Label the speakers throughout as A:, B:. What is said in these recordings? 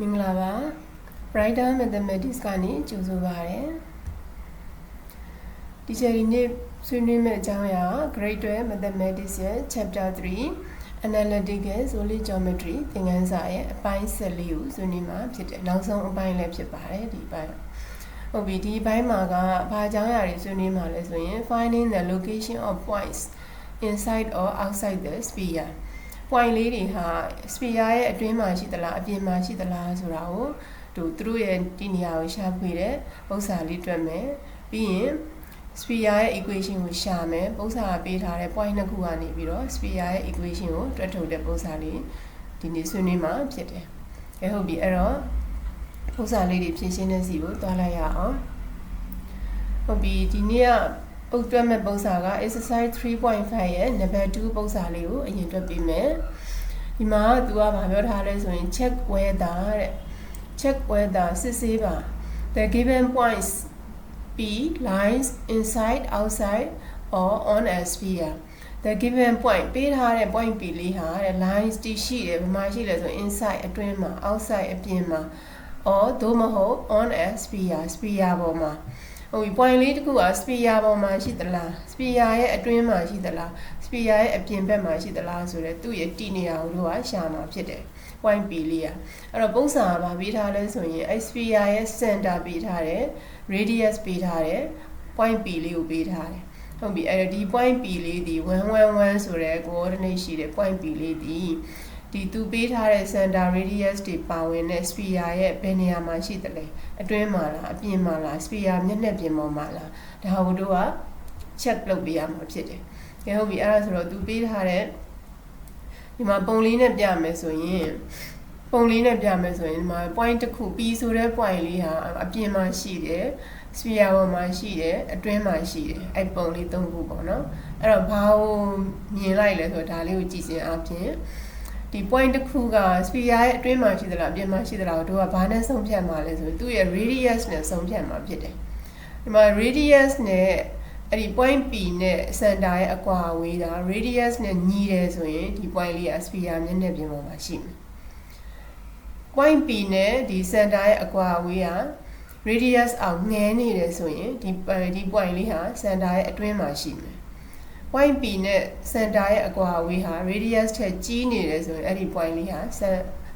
A: မင်္ဂလာပါ Brighter Mathematics ကနေကြိုဆိုပါရစေဒီချိန်ဒီနေ့ဆွေးနွေးမယ့်အကြောင်းအရာ Grade 12 Mathematics ရဲ့ Chapter 3 Analytical Solid Geometry သင်ခန်းစာရဲ့အပိုင်း14ကိုဆွေးနွေးမှာဖြစ်တယ်နောက်ဆုံးအပိုင်းလည်းဖြစ်ပါတယ်ဒီပိုင်းဟုတ်ပြီဒီဘိုင်းမှာကဘာအကြောင်းအရာတွေဆွေးနွေးမှာလဲဆိုရင် finding the location of points inside or outside the sphere point လေးတွေဟာ sphere ရဲ့အတွင်းမှာရှိသလားအပြင်မှာရှိသလားဆိုတာကိုသူသူတို့ရဲ့ဒီနေရာကိုရှာဖွေတဲ့ပုံစံလေးတွေ့မယ်ပြီးရင် sphere ရဲ့ equation ကိုရှာမယ်ပုံစံပေးထားတဲ့ point နှစ်ခုကနေပြီးတော့ sphere ရဲ့ equation ကိုတွက်ထုတ်တဲ့ပုံစံလေးဒီနေ့ဆွေးနွေးမှာဖြစ်တယ်။အဲဟုတ်ပြီအဲ့တော့ပုံစံလေးတွေဖြည့်ရှင်းတဲ့စီကိုသွားလိုက်ရအောင်။ဟုတ်ပြီဒီနေ့က ပုတ်တွက်မဲ့ပုံစံက exercise 3.5ရဲ့ number 2ပုံစံလေးကိုအရင်တွက်ပေးမယ်။ဒီမှာကသူကဗာပြောထားလဲဆိုရင် check weather တဲ့ check weather စစ်ဆေးပါ the given points P lies inside outside or on a sphere the given point ပေးထားတဲ့ point P လေးဟာတဲ့ lines တည်ရှိတယ်ဘယ်မှာရှိလဲဆိုရင် inside အတွင်းမှာ outside အပြင်မှာ or သို့မဟုတ် on a sphere sphere ပေါ်မှာ ဟုတ်ပြီ point လေးတစ်ခုက sphere ပေါ်မှာရှိသလား sphere ရဲ့အတွင်းမှာရှိသလား sphere ရဲ့အပြင်ဘက်မှာရှိသလားဆိုတော့သူ့ရဲ့တည်နေရာကိုတို့ကရှာမှာဖြစ်တယ် point P လေးอ่ะအဲ့တော့ပုံစံကဗာပေးထားလဲဆိုရင် sphere ရဲ့ center ပေးထားတယ် radius ပေးထားတယ် point P လေးကိုပေးထားတယ်ဟုတ်ပြီအဲ့တော့ဒီ point P လေးဒီ111ဆိုတဲ့ coordinate ရှိတဲ့ point P လေးဒီ ဒီသူပေးထားတဲ့ center radius တွေပါဝင်တဲ့ sphere ရဲ့ဘယ်နေရာမှာရှိသလဲအတွင်းမှာလားအပြင်မှာလား sphere မျက်နှာပြင်ပေါ်မှာလားဒါကိုတို့က check လုပ်ပေးရမှာဖြစ်တယ်ကဲဟုတ်ပြီအဲ့ဒါဆိုတော့သူပေးထားတဲ့ဒီမှာပုံလေးနဲ့ပြမယ်ဆိုရင်ပုံလေးနဲ့ပြမယ်ဆိုရင်ဒီမှာ point တစ်ခု P ဆိုတဲ့ point လေးဟာအပြင်မှာရှိတယ် sphere ပေါ်မှာရှိတယ်အတွင်းမှာရှိတယ်အဲ့ပုံလေး၃ခုပေါ့နော်အဲ့တော့ဘာကိုမြင်လိုက်လဲဆိုတော့ဒါလေးကိုကြည့်စင်အပြင် ဒီ point တစ်ခုက sphere ရဲ့အတွင်းမှာရှိသလားအပြင်မှာရှိသလားတို့ကဘာနဲ့ဆုံးဖြတ်မှာလဲဆိုရင်သူ့ရဲ့ radius နဲ့ဆုံးဖြတ်မှာဖြစ်တယ်ဒီမှာ radius နဲ့အဲ့ဒီ point P နဲ့ center ရဲ့အကွာအဝေးတာ radius နဲ့ညီတယ်ဆိုရင်ဒီ point လေးက sphere မျက်နှာပြင်ပေါ်မှာရှိမယ် point P နဲ့ဒီ center ရဲ့အကွာအဝေးက radius အောင်ငဲနေတယ်ဆိုရင်ဒီဒီ point လေးဟာ center ရဲ့အတွင်းမှာရှိမယ် point P နဲ့ center ရဲ့အကွာအဝေးဟာ radius ထက်ကြီးနေတယ်ဆိုရင်အဲ့ဒီ point လေးဟာ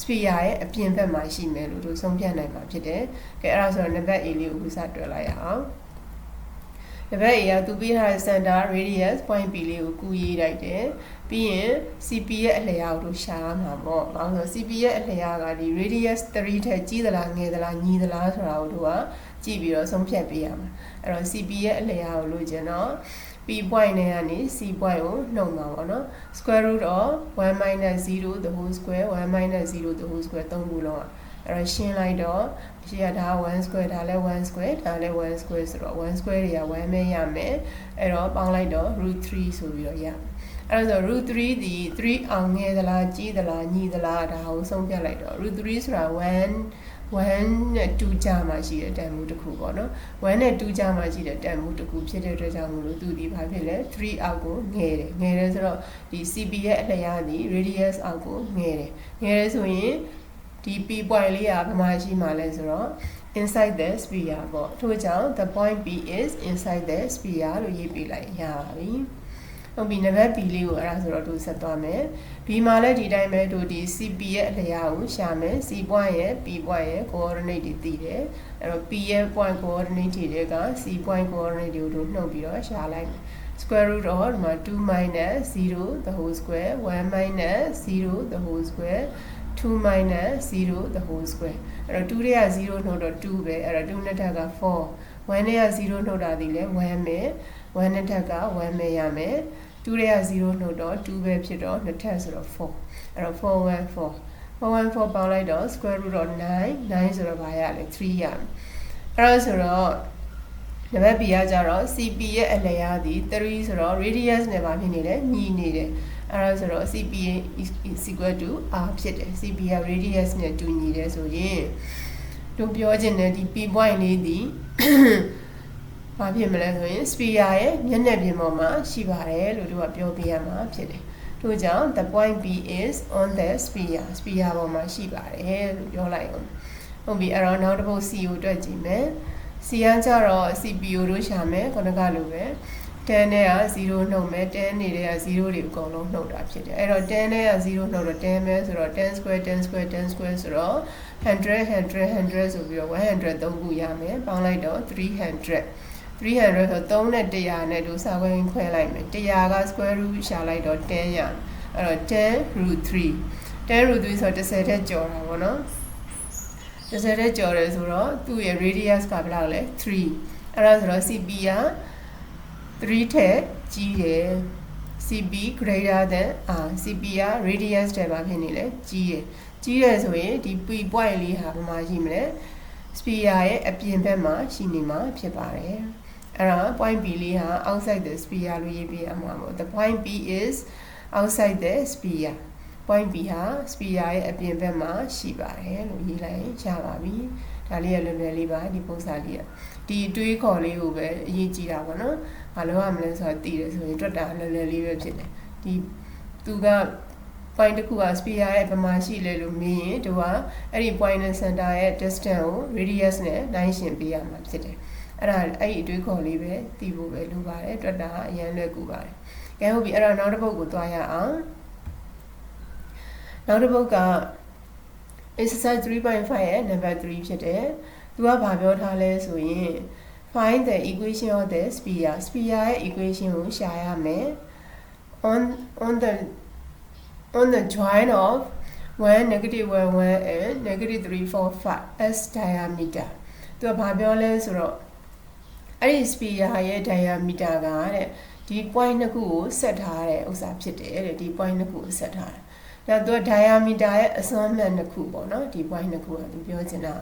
A: sphere ရဲ့အပြင်ဘက်မှာရှိမယ်လို့တို့ဆုံးဖြတ်နိုင်မှာဖြစ်တယ်။ကဲအဲ့ဒါဆိုတော့နံပါတ် A လေးကိုခုစတွက်လိုက်ရအောင်။နံပါတ် A ကသူပေးထားတဲ့ center radius point P လေးကိုကူရေးလိုက်တယ်။ပြီးရင် CP ရဲ့အလျားကိုတို့ရှာရမှာပေါ့။ဘာလို့ဆို CP ရဲ့အလျားကဒီ radius 3ထက်ကြီးသလားငယ်သလားညီသလားဆိုတာကိုတို့ကကြည့်ပြီးတော့ဆုံးဖြတ်ပေးရမှာ။အဲ့တော့ CP ရဲ့အလျားကိုလိုချင်တော့ p point နဲ့ကနေ c point ကိုနှုတ်မှာပေါ့နော် square root of 1 minus 0 the whole square 1 minus 0 the whole square သုံးခုလုံးอ่ะအဲ့တော့ရှင်းလိုက်တော့အရှိရဒါ1 square ဒါလည်း1 square ဒါလည်း1 square ဆိုတော့1 square တွေက1ပဲရမယ်အဲ့တော့ပေါင်းလိုက်တော့ root 3ဆိုပြီးတော့ရအဲ့တော့ root 3ဒီ3အောင်ငယ်သလားကြီးသလားညီသလားဒါကိုဆုံးဖြတ်လိုက်တော့ root 3ဆိုတာ1 1နဲ့2ကြာမှရှိတဲ့တန်ဖိုးတစ်ခုပေါ့နော်1နဲ့2ကြာမှရှိတဲ့တန်ဖိုးတစ်ခုဖြစ်တဲ့အတွက်ကြောင့်မလို့သူဒီဘာဖြစ်လဲ3အောက်ကိုငယ်တယ်ငယ်တယ်ဆိုတော့ဒီ CP ရဲ့အလျားဒီ radius အောက်ကိုငယ်တယ်ငယ်တယ်ဆိုရင်ဒီ P point လေးကဘယ်မှာရှိမှလဲဆိုတော့ inside the sphere ပေါ့ထို့ကြောင့် the point P is inside the sphere လို့ရေးပြလိုက်ရပါပြီ ဟုတ်ပြီနံပါတ် B လေးကိုအဲ့ဒါဆိုတော့တို့ဆက်သွားမယ် B မှာလည်းဒီတိုင်းပဲတို့ဒီ CP ရဲ့အလျားကိုရှာမယ် C point ရဲ့ P point ရဲ့ coordinate တွေသိတယ်အဲ့တော့ P ရဲ့ point coordinate တွေက C point coordinate တွေကိုတို့နှုတ်ပြီးတော့ရှာလိုက်မယ် square root of ဒီမှာ2 minus 0 the whole square 1 minus 0 the whole square 2 minus 0 the whole square အဲ့တော့2တွေက0နှုတ်တော့2ပဲအဲ့တော့2နဲ့ထက်က4 1နဲ့က0နှုတ်တာဒီလဲ1ပဲ1နဲ့ထက်က1ပဲရမယ် 2တွေက0နှုတ်တော့2ပဲဖြစ်တော့နှစ်ထပ်ဆိုတော့4အဲ့တော့414 414ပေါင်းလိုက်တော့ square root of 9 9ဆိုတော့ဘာရလဲ3ရမယ်အဲ့တော့ဆိုတော့နံပါတ် B ကကြတော့ CP ရဲ့အလျားဒီ3ဆိုတော့ radius နဲ့ဘာဖြစ်နေလဲညီနေတယ်အဲ့ဒါဆိုတော့ CP is equal to r ဖြစ်တယ် CP က radius နဲ့တူညီတယ်ဆိုရင်တို့ပြောချင်တဲ့ဒီ P point လေးဒီ ဘာဖြစ်မလဲဆိုရင် sphere ရဲ့မျက်နှာပြင်ပေါ်မှာရှိပါတယ်လို့တို့ကပြောပြရမှာဖြစ်တယ်ထို့ကြောင့် the point B is on the sphere sphere ပေါ်မှာရှိပါတယ်လို့ပြောလိုက်အောင်ဟုတ်ပြီအဲ့တော့နောက်တစ်ပုတ် C ကိုတွက်ကြည့်မယ် C ကကြတော့ CPU တို့ရှာမယ်ခုနကလိုပဲ10နဲ့က0နှုတ်မယ်10နေတဲ့က0တွေအကုန်လုံးနှုတ်တာဖြစ်တယ်အဲ့တော့10နဲ့က0နှုတ်တော့10ပဲဆိုတော့10 square 10 square 10 square ဆိုတော့100 100 100ဆိုပြီးတော့100 3ခုရမယ်ပေါင်းလိုက်တော့300 300ဆို3နဲ့100နဲ့တို့စာခွဲခွဲလိုက်မယ်100က square root ရှာလိုက်တော့10ရအဲ့တော့10 root 3 10 root 3ဆိုတော့10တဲ့ကျော်တာပေါ့နော်10တဲ့ကျော်တယ်ဆိုတော့သူ့ရဲ့ radius ကဘယ်လောက်လဲ3အဲ့ဒါဆိုတော့ CP က3ထက်ကြီးတယ် CP greater than r CP က radius တဲ့ဘာဖြစ်နေလဲကြီးတယ်ကြီးတယ်ဆိုရင်ဒီ P point လေးဟာဘယ်မှာရှိမလဲ sphere ရဲ့အပြင်ဘက်မှာရှိနေမှာဖြစ်ပါတယ် အဲ့ဒါ point B လေးဟာ outside the sphere လို့ရေးပြရမှာပေါ့ the point B is outside the sphere point B ဟာ sphere ရဲ့အပြင်ဘက်မှာရှိပါတယ်လို့ရေးလိုက်ရပါပြီဒါလေးရလွယ်လွယ်လေးပါဒီပုံစံလေးอ่ะဒီအတွေးခေါ်လေးကိုပဲအရေးကြီးတာပေါ့နော်ဘာလို့ရမလဲဆိုတော့သိတယ်ဆိုရင်တွက်တာလွယ်လွယ်လေးပဲဖြစ်တယ်ဒီသူက point တစ်ခုက sphere ရဲ့ဘယ်မှာရှိလဲလို့မေးရင်သူကအဲ့ဒီ point နဲ့ center ရဲ့ distance ကို radius နဲ့နိုင်ရှင်ပေးရမှာဖြစ်တယ် အဲ့ဒါအဲ့ဒီအတွေးခေါ်လေးပဲသိဖို့ပဲလိုပါတယ်တွက်တာအရင်လွယ်ကူပါတယ်ကဲဟုတ်ပြီအဲ့တော့နောက်တစ်ပုဒ်ကိုသွားရအောင်နောက်တစ်ပုဒ်က exercise 3.5ရဲ့ number 3ဖြစ်တယ်သူကဘာပြောထားလဲဆိုရင် find the equation of the sphere sphere ရဲ့ equation ကိုရှာရမယ် on on the on the joint of 1 negative 1 1 and negative 3 4 5 s diameter သူကဘာပြောလဲဆိုတော့ အဲ့ဒီ sphere ရဲ့ diameter ကတဲ့ဒီ point နှစ်ခုကိုဆက်ထားတဲ့ဥစ္စာဖြစ်တယ်တဲ့ဒီ point နှစ်ခုကိုဆက်ထားတယ်ဒါသူက diameter ရဲ့အစွမ်းမှတ်နှစ်ခုပေါ့နော်ဒီ point နှစ်ခုကသူပြောချင်တာ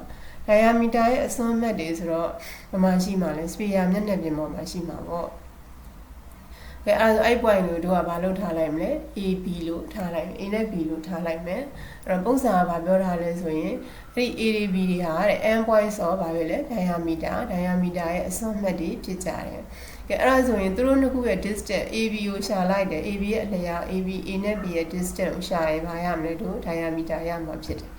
A: diameter ရဲ့အစွမ်းမှတ်တွေဆိုတော့ဘယ်မှာရှိမှာလဲ sphere မျက်နှာပြင်ပေါ်မှာရှိမှာပေါ့ ကဲအဲ့အဲ့ point ကိုတို့ကဘာလို့ထားလိုက်မလဲ AB လို့ထားလိုက်မယ် A နဲ့ B လို့ထားလိုက်မယ်အဲ့တော့ပုံစံကဘာပြောထားလဲဆိုရင်အဲ့ဒီ ADB တွေဟာတဲ့ n point ဆိုဘာပဲလဲ diameter diameter ရဲ့အစွမ်းမှတ်တွေဖြစ်ကြတယ်ကဲအဲ့ဒါဆိုရင်သူတို့နှစ်ခုရဲ့ distance AB ကိုရှာလိုက်တယ် AB ရဲ့အလျား AB A နဲ့ B ရဲ့ distance ကိုရှာရင်ဘာရမလဲတို့ diameter ရမှာဖြစ်တယ်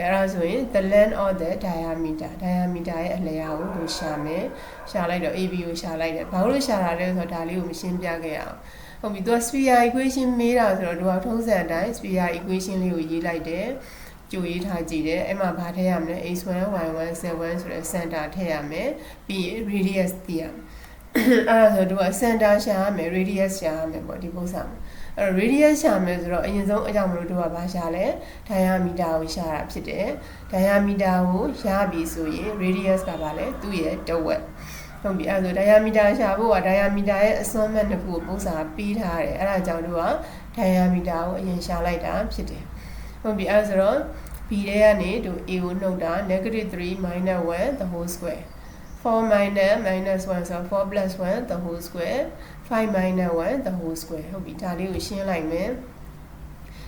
A: အဲအဲ့ဒါဆိုရင် the length of the diameter diameter ရဲ့အလျားကိုတို့ရှာမယ်ရှာလိုက်တော့ AB ကိုရှာလိုက်တယ်ဘာလို့ရှာတာလဲဆိုတော့ဒါလေးကိုမရှင်းပြခဲ့ရအောင်ဟုတ်ပြီသူက sphere equation မေးတာဆိုတော့သူကထုံးစံအတိုင်း sphere equation လေးကိုရေးလိုက်တယ်ကြိုရေးထားကြည့်တယ်အဲ့မှာဘာထည့်ရမလဲ x1 y1 z1 ဆိုတဲ့ center ထည့်ရမယ်ပြီးရင် radius သိရမယ်အဲ့ဒါဆိုတော့သူက center ရှာရမယ် radius ရှာရမယ်ပေါ့ဒီပုံစံမှာ အဲ့တော့ radius ရှာမယ်ဆိုတော့အရင်ဆုံးအကြောင်းမလို့တို့ကဘာရှာလဲ diameter ကိုရှာတာဖြစ်တယ် diameter ကိုရှာပြီဆိုရင် radius ကဘာလဲသူ့ရဲ့တဝက်ဟုတ်ပြီအဲ့ဒါဆို diameter ရှာဖို့က diameter ရဲ့အစွမ်းမဲ့နှစ်ခုကိုပုံစံပေးထားတယ်အဲ့ဒါကြောင့်တို့က diameter ကိုအရင်ရှာလိုက်တာဖြစ်တယ်ဟုတ်ပြီအဲ့ဒါဆိုတော့ b ထဲကနေတို့ a ကိုနှုတ်တာ -3 1 the whole square 4 minus minus 1ဆိုတော့4 plus 1 the whole square 5 minus 1 the whole square ဟုတ်ပြီဒါလေးကိုရှင်းလိုက်မယ်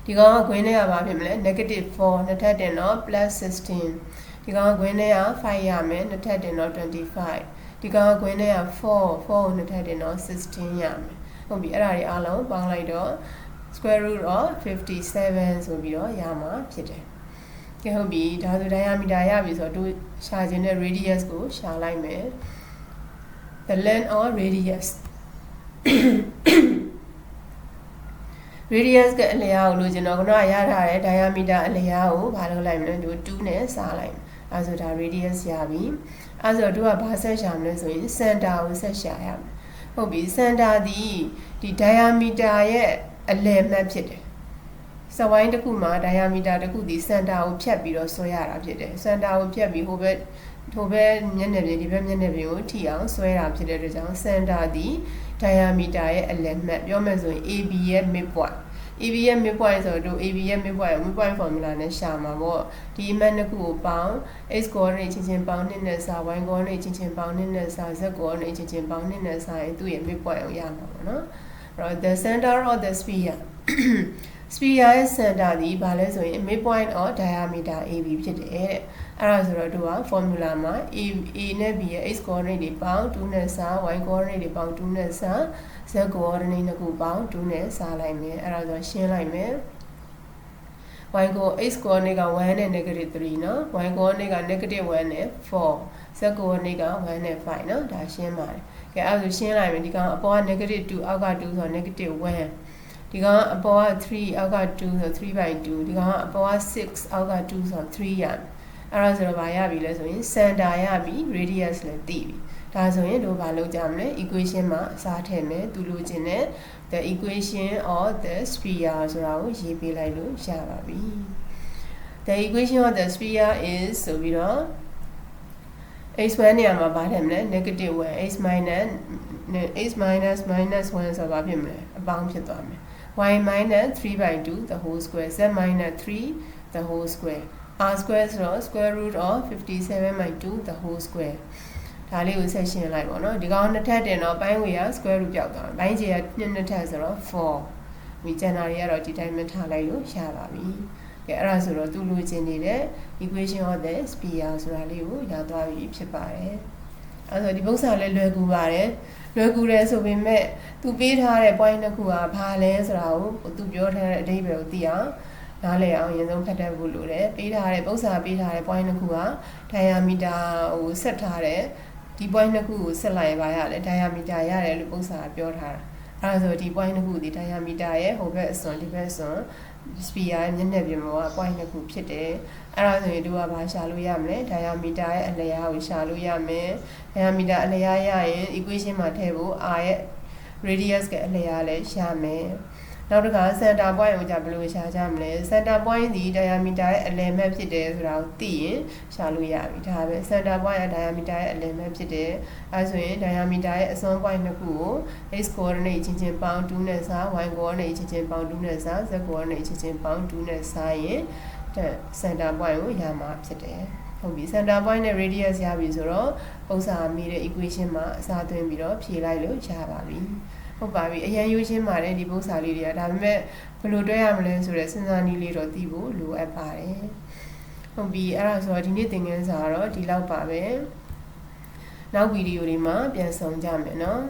A: ဒီကောင်ကခွင်းထဲကဘာဖြစ်မလဲ negative 4နှစ်ထပ်တင်တော့ plus 16ဒီကောင်ကခွင်းထဲက5ရမယ်နှစ်ထပ်တင်တော့25ဒီကောင်ကခွင်းထဲက4 4ကိုနှစ်ထပ်တင်တော့16ရမယ်ဟုတ်ပြီအဲ့ဒါတွေအားလုံးပေါင်းလိုက်တော့ square root of 57ဆိုပြီးတော့ရမှာဖြစ်တယ်ကဲဟုတ်ပြီဒါဆို diameter ရပြီဆိုတော့တို့ရှာခြင်းတဲ့ radius ကိုရှာလိုက်မယ် the length or radius radius ကအလျားကိုလို့ကျွန်တော်ခုနကရထားတဲ့ diameter အလျားကိုဘာလုပ်လိုက်မလဲဒီ2နဲ့စားလိုက်အဲဆိုဒါ radius ရပြီအဲဆိုတို့ကဘာဆက်ရှာမလဲဆိုရင် center ကိုဆက်ရှာရမယ်ဟုတ်ပြီ center ဒီဒီ diameter ရဲ့အလယ်မှတ်ဖြစ်တယ်စဝိုင်းတစ်ခုမှာ diameter တစ်ခုဒီ center ကိုဖြတ်ပြီးတော့ဆွဲရတာဖြစ်တယ် center ကိုဖြတ်ပြီးဟိုဘက် ဟိုဘက်မျက်နှာပြင်ဒီဘက်မျက်နှာပြင်ကိုထိအောင်ဆွဲတာဖြစ်တဲ့အတွက်ကြောင့် center ဒီ diameter ရဲ့အလယ်မှတ်ပြောမယ်ဆိုရင် AB ရဲ့ midpoint AB ရဲ့ midpoint ဆိုတော့ AB ရဲ့ midpoint midpoint formula နဲ့ရှာမှာပေါ့ဒီအမှတ်နှစ်ခုကိုပေါင်း x coordinate ချင်းချင်းပေါင်း2နဲ့စာ y coordinate ချင်းချင်းပေါင်း2နဲ့စာ z coordinate ချင်းချင်းပေါင်း2နဲ့စာရင်သူ့ရဲ့ midpoint ကိုရမှာပေါ့နော်အဲ့တော့ the center of the sphere sphere ရဲ့ center ဒီဘာလဲဆိုရင် midpoint of diameter AB ဖြစ်တယ်တဲ့အဲ့ဒါဆိုတော့တို့က formula မှာ A A နဲ့ B ရဲ့ x coordinate တွေပေါင်း2နဲ့စာ y coordinate တွေပေါင်း2နဲ့စာ z coordinate နှစ်ခုပေါင်း2နဲ့စာလိုက်မယ်အဲ့ဒါဆိုရှင်းလိုက်မယ် y co x coordinate က1နဲ့ negative 3เนาะ y coordinate က negative 1နဲ့4 z coordinate က1နဲ့5เนาะဒါရှင်းပါတယ်ကဲအဲ့ဒါဆိုရှင်းလိုက်မယ်ဒီကောင်အပေါ်က negative 2အောက်က2ဆိုတော့ negative 1 ဒီကောင်အပေါ်က3အောက်က2ဆို3 by 2ဒီကောင်အပေါ်က6အောက်က2ဆိုတော့3ရမယ်အဲ့ဒါဆိုတော့ဗာရပြီလဲဆိုရင် center ရပြီ radius လည်းသိပြီဒါဆိုရင်တို့ဘာလုပ်ကြမလဲ equation မှာအစားထည့်မယ်သူလိုချင်တဲ့ the equation of the sphere ဆိုတာကိုရေးပေးလိုက်လို့ရပါပြီ the equation of the sphere is ဆိုပြီးတော့ x1 နေရာမှာဗာထည့်မလဲ negative 1 x minus x minus minus 1ဆိုတော့ဗာဖြစ်မလဲအပေါင်းဖြစ်သွားမယ် y minus 3 by 2 the whole square z minus 3 the whole square r square ဆိုတော့ square root of 57 by 2 the whole square ဒါလေးကိုဆက်ရှင်းလိုက်ပါတော့ဒီကောင်နှစ်ထပ်တင်တော့ပိုင်းဝေက square root ပြောက်သွားတယ်ပိုင်းခြေကနှစ်နှစ်ထပ်ဆိုတော့4ဒီကျန်တာတွေကတော့ဒီတိုင်းမထားလိုက်လို့ရပါပြီကဲအဲ့ဒါဆိုတော့သူလိုချင်နေတဲ့ equation of the sphere ဆိုတာလေးကိုရသွားပြီဖြစ်ပါတယ်အဲ့ဆိုဒီပု္ပ္ပစာလည်းလွယ်ကူပါတယ် လွယ်ကူတယ်ဆိုပေမဲ့သူပေးထားတဲ့ point တစ်ခုကဘာလဲဆိုတာကိုသူပြောထားတဲ့အဓိပ္ပာယ်ကိုသိအောင်နားလည်အောင်အရင်ဆုံးဖတ်တတ်ဖို့လိုတယ်ပေးထားတဲ့ပု္ပ္ပစာပေးထားတဲ့ point တစ်ခုက diameter ဟိုဆက်ထားတဲ့ဒီ point နှစ်ခုကိုဆက်လိုက်ပါရတယ် diameter ရတယ်လို့ပု္ပ္ပစာပြောထားတာအဲဒါဆိုဒီ point နှစ်ခုဒီ diameter ရဲ့ဟိုဘက်အစွန်ဒီဘက်အစွန် sphere ရဲ့မျက်နှာပြင်ပေါ်က point နှစ်ခုဖြစ်တယ်အဲ့ဒါဆိုရင်တို့ကဘာရှာလို့ရမလဲ diameter ရဲ့အလျားကိုရှာလို့ရမယ် diameter အလျားရရင် equation မှာထည့်ဖို့ r ရဲ့ radius ကအလျားလည်းရှာမယ် နောက်တစ်ခါ center point ကိုじゃဘယ်လိုရှာကြမလဲ center point ဒီ diameter ရဲ့အလယ်မဲ့ဖြစ်တယ်ဆိုတာကိုသိရင်ရှာလို့ရပြီဒါပဲ center point ရဲ့ diameter ရဲ့အလယ်မဲ့ဖြစ်တယ်အဲဆိုရင် diameter ရဲ့အစွန်း point နှစ်ခုကို x coordinate ချင်းချင်းပေါင်း2နဲ့စာ y coordinate ချင်းချင်းပေါင်း2နဲ့စာ z coordinate ချင်းချင်းပေါင်း2နဲ့စာရင် center point ကိုရမှာဖြစ်တယ်ဟုတ်ပြီ center point နဲ့ radius ရပြီဆိုတော့ပုံစံမိတဲ့ equation မှာအစားသွင်းပြီးတော့ဖြေလိုက်လို့ရပါပြီ ဟုတ်ပါပြီအရင်ယူရှင်းပါတယ်ဒီပုံစံလေးတွေကဒါပေမဲ့ဘယ်လိုတွဲရမလဲဆိုတဲ့စဉ်းစားနည်းလေးတော့သိဖို့လိုအပ်ပါတယ်ဟုတ်ပြီအဲ့ဒါဆိုတော့ဒီနေ့သင်ခန်းစာကတော့ဒီလောက်ပါပဲနောက်ဗီဒီယိုတွေမှာပြန်ဆောင်ကြမယ်နော်